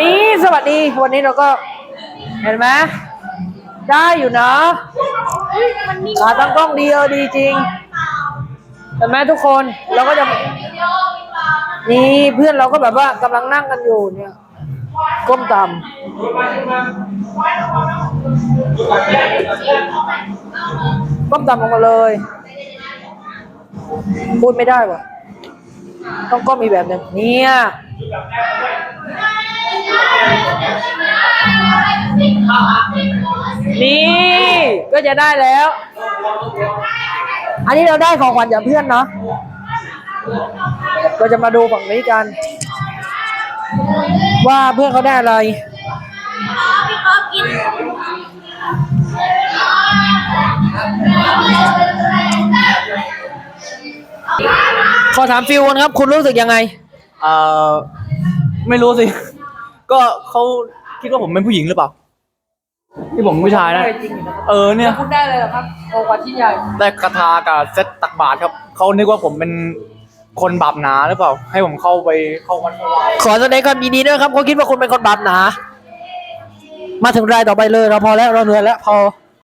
นี่สวัสดีวันนี้เราก็เห็นไหมได้อยู่นะขาตั้งกล้องดีเออดีจริงเห็นไหมทุกคนเราก็จะนี่เพื่อนเราก็แบบว่ากำลังนั่งกันอยู่เนี่ยก้มต่ำก้มต่ำลงมาเลยพูดไม่ได้วะต้องก้มมีแบบนึงเนี่ย นี่ก็จะได้แล้ว อันนี้เราได้ของขวัญจากเพื่อนเนาะเราจะมาดูฝั่งนี้กัน ว่าเพื่อนเขาได้อะไรขอถามฟิวกันครับ คุณรู้สึกยังไง เอ่อ ไม่รู้สิ ก็เขาคิดว่าผมเป็นผู้หญิงหรือเปล่า ที่ผมผู้ชายนะเออเนี่ยคุณได้เลยเหรอครับของขวัญชิ้นใหญ่ได้คาถากับเซตตักบาตรครับ เขานึกว่าผมเป็นคนบาปหนาหรือเปล่า ให้ผมเข้าไปเข้าวัดเข้าวาขอแสดงความยินดีด้วยครับเขาคิดว่าคุณเป็นคนบาปหนา มาถึงรายต่อไปเลย เราพอแล้วเราเหนื่อยแล้วพอ